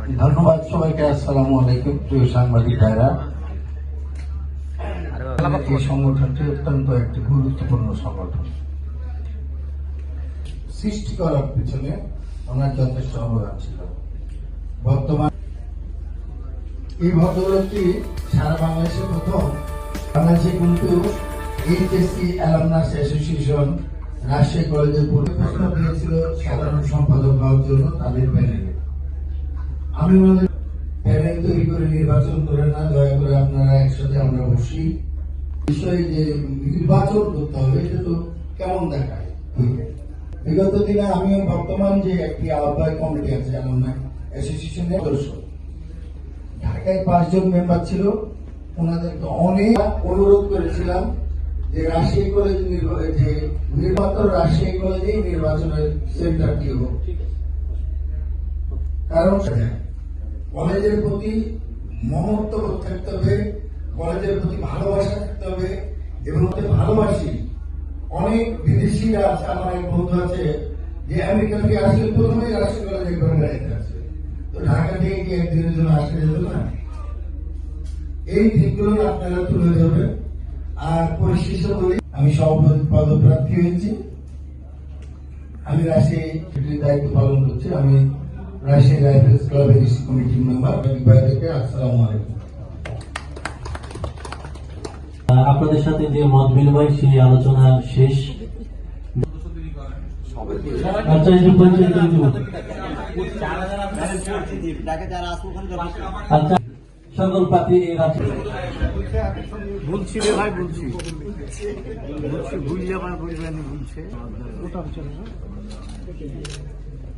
ধন্যবাদ সবাইকে আসসালামু আলাইকুম প্রিয় সাংবাদিক ভাইরা। এই সংগঠনটি অত্যন্ত একটি গুরুত্বপূর্ণ সংগঠন। সৃষ্টি করার পিছনে ওনার যথেষ্ট অবদান ছিল। বর্তমান এই ভদ্রলোকটি সারা বাংলাদেশে প্রথম বাংলাদেশে কিন্তু এইচএসসি অ্যালামনাস অ্যাসোসিয়েশন রাজশাহী কলেজের প্রশ্ন দিয়েছিল সাধারণ সম্পাদক হওয়ার জন্য তাদের প্যানেলে আমি ওনাদের প্যানেল তৈরি করে নির্বাচন করে না, দয়া করে আপনারা একসাথে আমরা বসি। বিষয়ে যে নির্বাচন করতে হবে এটা তো কেমন দেখায়? বিগত দিনে আমিও বর্তমান যে একটি আহ্বায়ক কমিটি আছে অ্যালামনাস অ্যাসোসিয়েশনের সদস্য। ঢাকায় পাঁচজন মেম্বার ছিল, ওনাদেরকে অনেক অনুরোধ করেছিলাম যে রাজশাহী কলেজ যে নির্বাচন রাজশাহী কলেজেই নির্বাচনের সেন্টারটি হোক। কারণ কলেজের প্রতি মমত্ব থাকতে হবে, কলেজের প্রতি ভালোবাসা থাকতে হবে, এবং ভালোবাসি। অনেক বিদেশিরা আছে, আমার এক বন্ধু আছে, যে আমেরিকা আসলে প্রথমে কলেজে তো ঢাকা থেকে কি একদিনের জন্য যেত না? এই দিকগুলো আপনারা তুলে ধরবেন। আর পরিশেষে বলি, আমি সভাপতি পদপ্রার্থী হয়েছি। আমি সেটির দায়িত্ব পালন করছি। আমি রাজশাহী রাইফেলস ক্লাবের ইসি কমিটির মেম্বার ভাইদেরকে আসসালামু আলাইকুম। আপনাদের সাথে যে মত বিনিময় সেই আলোচনা শেষ। আচ্ছা সকল বলছি রে ভাই বলছি। বলছি বলছে ওটা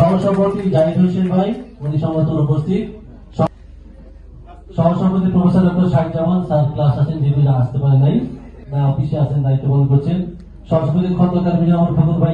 সহসভাপতি জাহিদ হোসেন ভাই, উনি সমর্থন উপস্থিত। সহ- সহসভাপতি professor doctor Shahid Zaman sir class আছেন যেগুলো আসতে পারে নাই, না, অফিসে আছেন, দায়িত্ব পালন করছেন। সহসভাপতি খন্দকার মিজানুর ফাকুর ভাই